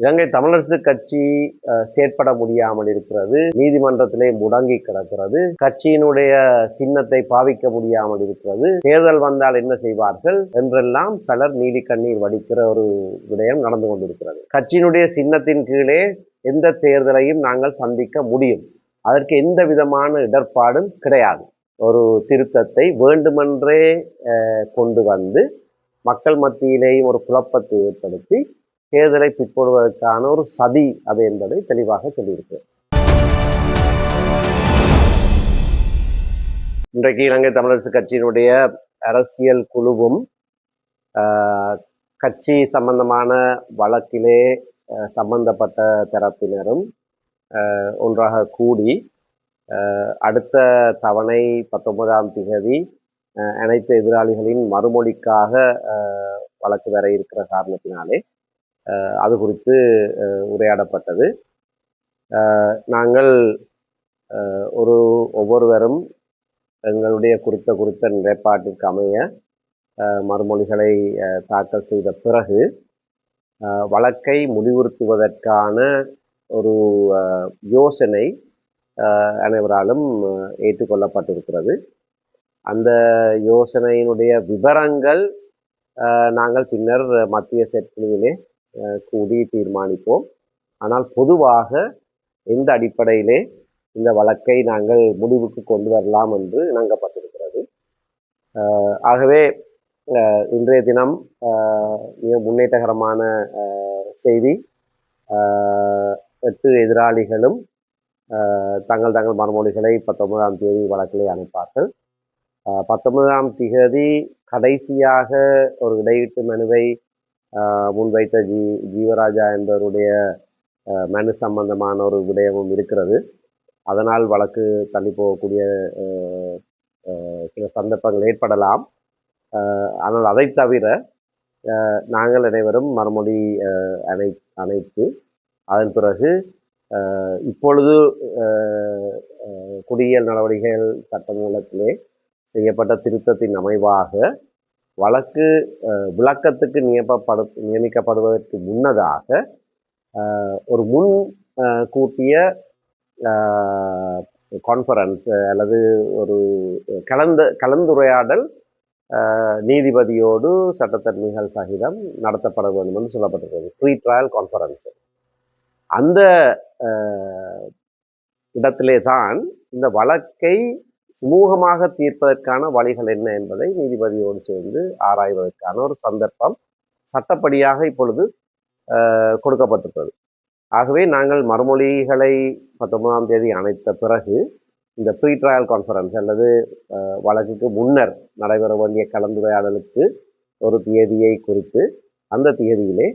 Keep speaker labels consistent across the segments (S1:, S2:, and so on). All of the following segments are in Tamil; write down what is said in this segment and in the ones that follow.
S1: இலங்கை தமிழரசு கட்சி செயற்பட முடியாமல் இருக்கிறது. நீதிமன்றத்திலே முடங்கி கிடக்கிறது. கட்சியினுடைய சின்னத்தை பாவிக்க முடியாமல் இருக்கிறது. தேர்தல் வந்தால் என்ன செய்வார்கள் என்றெல்லாம் பலர் நீதி கண்ணீர் வடிக்கிற ஒரு விடயம் நடந்து கொண்டிருக்கிறது. கட்சியினுடைய சின்னத்தின் கீழே எந்த தேர்தலையும் நாங்கள் சந்திக்க முடியும். அதற்கு எந்த விதமான இடர்பாடும் கிடையாது. ஒரு திருத்தத்தை வேண்டுமென்றே கொண்டு வந்து மக்கள் மத்தியிலேயும் ஒரு குழப்பத்தை ஏற்படுத்தி தேர்தலை பிற்படுவதற்கான ஒரு சதி அது என்பதை தெளிவாக சொல்லியிருக்கு. இன்றைக்கு இலங்கை தமிழரசு கட்சியினுடைய அரசியல் குழுவும் கட்சி சம்பந்தமான வழக்கிலே சம்பந்தப்பட்ட தரப்பினரும் ஒன்றாக கூடி அடுத்த தவணை பத்தொன்பதாம் திகதி அனைத்து எதிராளிகளின் மறுமொழிக்காக வழக்கு வர இருக்கிற காரணத்தினாலே அது குறித்து உரையாடப்பட்டது. நாங்கள் ஒரு ஒவ்வொருவரும் எங்களுடைய குறித்த குறித்த நிலைப்பாட்டிற்கு அமைய மறுமொழிகளை தாக்கல் செய்த பிறகு வழக்கை முடிவுறுத்துவதற்கான ஒரு யோசனை அனைவராலும் ஏற்றுக்கொள்ளப்பட்டிருக்கிறது. அந்த யோசனையினுடைய விவரங்கள் நாங்கள் பின்னர் மத்திய செயற்குழுவிலே கூடி தீர்மானிப்போம். ஆனால் பொதுவாக எந்த அடிப்படையிலே இந்த வழக்கை நாங்கள் முடிவுக்கு கொண்டு வரலாம் என்று இணங்கப்பட்டிருக்கிறது. ஆகவே இன்றைய தினம் மிக முன்னேற்றகரமான செய்தி எட்டு எதிராளிகளும் தங்கள் தங்கள் மறுமொழிகளை பத்தொன்பதாம் தேதி வழக்கிலே அனுப்பார்கள். பத்தொன்பதாம் தேதி கடைசியாக ஒரு இடையீட்டு மனுவை முன்வைத்த ஜீ ஜீவராஜா என்பவருடைய மனு சம்பந்தமான ஒரு விடயமும் இருக்கிறது. அதனால் வழக்கு தள்ளி போகக்கூடிய சில சந்தர்ப்பங்கள் ஏற்படலாம். ஆனால் அதை தவிர நாங்கள் அனைவரும் மறுமொழி அணை அணைத்து அதன் பிறகு இப்பொழுது குடியியல் நடவடிக்கைகள் சட்டமூலத்திலே செய்யப்பட்ட திருத்தத்தின் அமைவாக வழக்கு விளக்கத்துக்கு நியமப்படு நியமிக்கப்படுவதற்கு முன்னதாக ஒரு முன் கூட்டிய கான்ஃபரன்ஸ் அல்லது ஒரு கலந்த கலந்துரையாடல் நீதிபதியோடு சட்டத்தன்மைகள் சகிதம் நடத்தப்பட வேண்டும் என்று சொல்லப்பட்டிருக்கிறது. ப்ரீ ட்ரையல் கான்ஃபரன்ஸ் அந்த இடத்திலே தான் இந்த வழக்கை சுமூகமாக தீர்ப்பதற்கான வழிகள் என்ன என்பதை நீதிபதியோடு சேர்ந்து ஆராய்வதற்கான ஒரு சந்தர்ப்பம் சட்டப்படியாக இப்பொழுது கொடுக்கப்பட்டிருக்கிறது. ஆகவே நாங்கள் மறுமொழிகளை பத்தொன்பதாம் தேதி அணைத்த பிறகு இந்த ப்ரீ ட்ரையல் கான்ஃபரன்ஸ் அல்லது வழக்குக்கு முன்னர் நடைபெற வேண்டிய கலந்துரையாடலுக்கு ஒரு தேதியை குறித்து அந்த தேதியிலே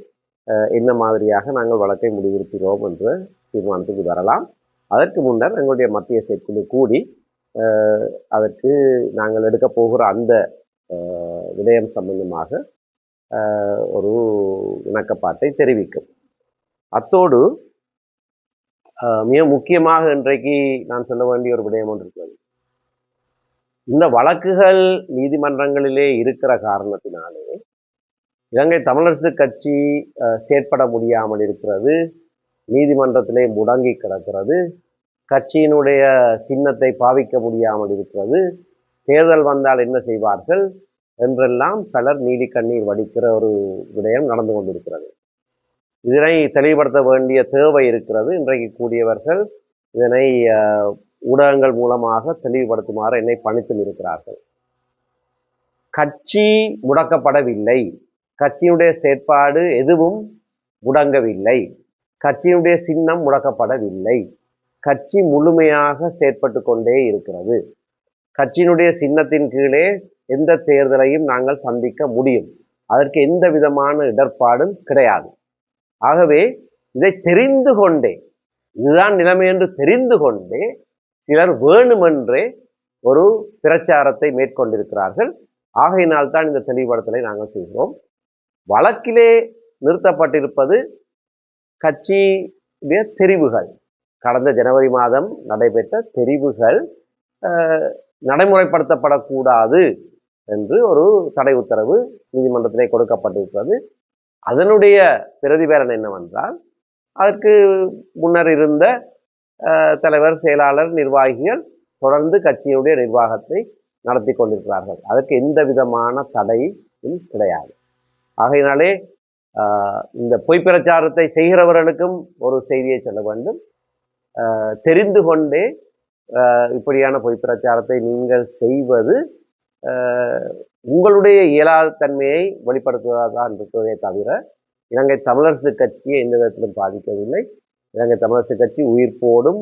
S1: என்ன மாதிரியாக நாங்கள் வழக்கை முடிவிருக்கிறோம் என்ற தீர்மானத்துக்கு வரலாம். அதற்கு முன்னர் எங்களுடைய மத்திய செயற்குழு கூடி அதற்கு நாங்கள் எடுக்க போகிற அந்த விடயம் சம்பந்தமாக ஒரு இணக்கப்பாட்டை தெரிவிக்கும். அத்தோடு மிக முக்கியமாக இன்றைக்கு நான் சொல்ல வேண்டிய ஒரு விடயம் ஒன்று இருக்கிறது. இந்த வழக்குகள் நீதிமன்றங்களிலே இருக்கிற காரணத்தினாலே இலங்கை தமிழரசு கட்சி செயற்பட முடியாமல் இருக்கிறது நீதிமன்றத்திலே முடங்கி கிடக்கிறது கட்சியினுடைய சின்னத்தை பாவிக்க முடியாமல் இருக்கிறது. தேர்தல் வந்தால் என்ன செய்வார்கள்? என்றெல்லாம் பலர் நீதி கண்ணீர் வடிக்கிற ஒரு விடயம் நடந்து கொண்டிருக்கிறது. இதனை தெளிவுபடுத்த வேண்டிய தேவை இருக்கிறது. இன்றைக்கு கூடியவர்கள் இதனை ஊடகங்கள் மூலமாக தெளிவுபடுத்துமாறு என்னை பணித்தும் இருக்கிறார்கள். கட்சி முடக்கப்படவில்லை. கட்சியினுடைய செயற்பாடு எதுவும் முடங்கவில்லை. கட்சியினுடைய சின்னம் முடக்கப்படவில்லை. கட்சி முழுமையாக செயற்பட்டு கொண்டே இருக்கிறது. கட்சியினுடைய சின்னத்தின் கீழே எந்த தேர்தலையும் நாங்கள் சந்திக்க முடியும். அதற்கு எந்த விதமான இடர்பாடும் கிடையாது. ஆகவே இதை தெரிந்து கொண்டே இதுதான் நிலைமை என்று தெரிந்து கொண்டே சிலர் வேணுமென்றே ஒரு பிரச்சாரத்தை மேற்கொண்டிருக்கிறார்கள். ஆகையினால் தான் இந்த தெளிவுபடுத்தலை நாங்கள் செய்கிறோம். வழக்கிலே நிறுத்தப்பட்டிருப்பது கட்சியுடைய தெரிவுகள். கடந்த ஜனவரி மாதம் நடைபெற்ற தெரிவுகள் நடைமுறைப்படுத்தப்படக்கூடாது என்று ஒரு தடை உத்தரவு நீதிமன்றத்திலே கொடுக்கப்பட்டிருக்கிறது. அதனுடைய பிரதிபலன் என்னவென்றால் அதற்கு முன்னர் இருந்த தலைவர் செயலாளர் நிர்வாகிகள் தொடர்ந்து கட்சியினுடைய நிர்வாகத்தை நடத்தி கொண்டிருக்கிறார்கள். அதற்கு எந்த விதமான தடையும் கிடையாது. ஆகையினாலே இந்த பொய் பிரச்சாரத்தை செய்கிறவர்களுக்கும் ஒரு செய்தியை சொல்ல வேண்டும். தெரிந்து கொண்டே இப்படியான பொய் பிரச்சாரத்தை நீங்கள் செய்வது உங்களுடைய இயலாத தன்மையை வெளிப்படுத்துவதாக இருக்கிறதே தவிர இலங்கை தமிழரசு கட்சியை எந்த விதத்திலும் பாதிக்கவில்லை. இலங்கை தமிழரசு கட்சி உயிர்ப்போடும்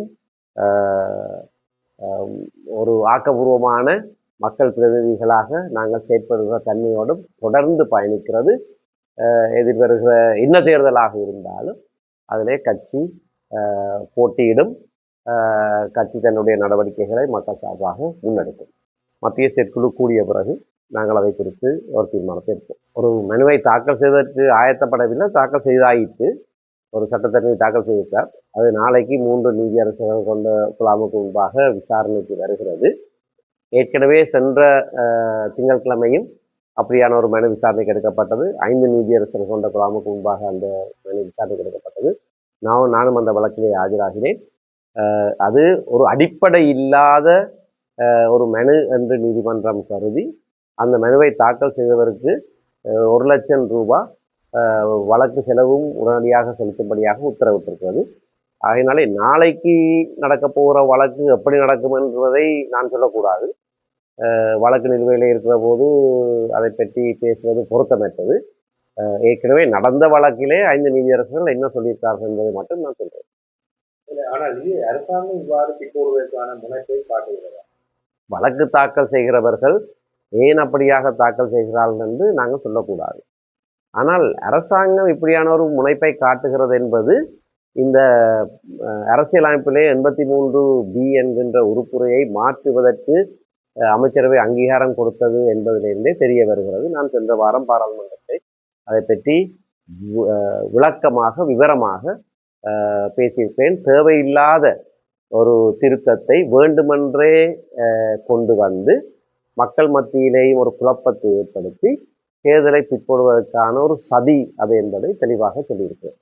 S1: ஒரு ஆக்கபூர்வமான மக்கள் பிரதிநிதிகளாக நாங்கள் செயற்படுகிற தன்மையோடும் தொடர்ந்து பயணிக்கிறது. எதிர்வருகிற இன்ன தேர்தலாக இருந்தாலும் அதிலே கட்சி போட்டியிடும் கட்சி தன்னுடைய நடவடிக்கைகளை மக்கள் சார்பாக முன்னெடுக்கும். மத்திய செயற்குழு கூடிய பிறகு நாங்கள் அதை குறித்து ஒரு தீர்மானத்தை எடுப்போம். ஒரு மனுவை தாக்கல் செய்வதற்கு ஆயத்தப்படவில்லை தாக்கல் செய்தாயிற்று. ஒரு சட்டத்தரணி தாக்கல் செய்திருக்கார் அது நாளைக்கு மூன்று நீதியரசர்கள் கொண்ட குழாமுக்கு முன்பாக விசாரணைக்கு வருகிறது. ஏற்கனவே சென்ற திங்கட்கிழமையும் அப்படியான ஒரு மனு விசாரணைக்கு எடுக்கப்பட்டது. ஐந்து நீதியரசர்கள் கொண்ட குழாமுக்கு முன்பாக அந்த மனு விசாரணைக்கு எடுக்கப்பட்டது. நான் நானும் அந்த வழக்கிலே ஆஜராகிறேன். அது ஒரு அடிப்படை இல்லாத ஒரு மனு என்று நீதிமன்றம் கருதி அந்த மனுவை தாக்கல் செய்தவருக்கு ஒரு லட்சம் ரூபா வழக்கு செலவும் உடனடியாக செலுத்தும்படியாக உத்தரவிட்டிருக்கிறது. ஆகையினாலே நாளைக்கு நடக்க போகிற வழக்கு எப்படி நடக்கும் என்பதை நான் சொல்லக்கூடாது. வழக்கு நிலுவையில் இருக்கிற போது அதை பற்றி பேசுவது பொருத்தமற்றது. ஏற்கனவே நடந்த வழக்கிலே ஐந்து நீதியரசர்கள் என்ன சொல்லியிருக்கார்கள் என்பதை மட்டும் நான் சொல்றேன்.
S2: ஆனால் இது அரசாங்கம் இவ்வாறு பிற்போடுவதற்கான முனைப்பை காட்டுகிறது?
S1: வழக்கு தாக்கல் செய்கிறவர்கள் ஏன் அப்படியாக தாக்கல் செய்கிறார்கள் என்று நாங்கள் சொல்லக்கூடாது. ஆனால் அரசாங்கம் இப்படியான ஒரு முனைப்பை காட்டுகிறது என்பது இந்த அரசியலமைப்பிலே எண்பத்தி மூன்று பி என்கின்ற உறுப்புரையை மாற்றுவதற்கு அமைச்சரவை அங்கீகாரம் கொடுத்தது என்பதிலிருந்தே தெரிய வருகிறது. நான் சென்ற வாரம் பாராளுமன்றத்தை அதை பற்றி விளக்கமாக விவரமாக பேசியிருப்பேன் தேவையில்லாத ஒரு திருத்தத்தை வேண்டுமென்றே கொண்டு வந்து மக்கள் மத்தியிலேயும் ஒரு குழப்பத்தை ஏற்படுத்தி தேர்தலை பிற்படுவதற்கான ஒரு சதி அது என்பதை தெளிவாக சொல்லியிருக்கிறேன்.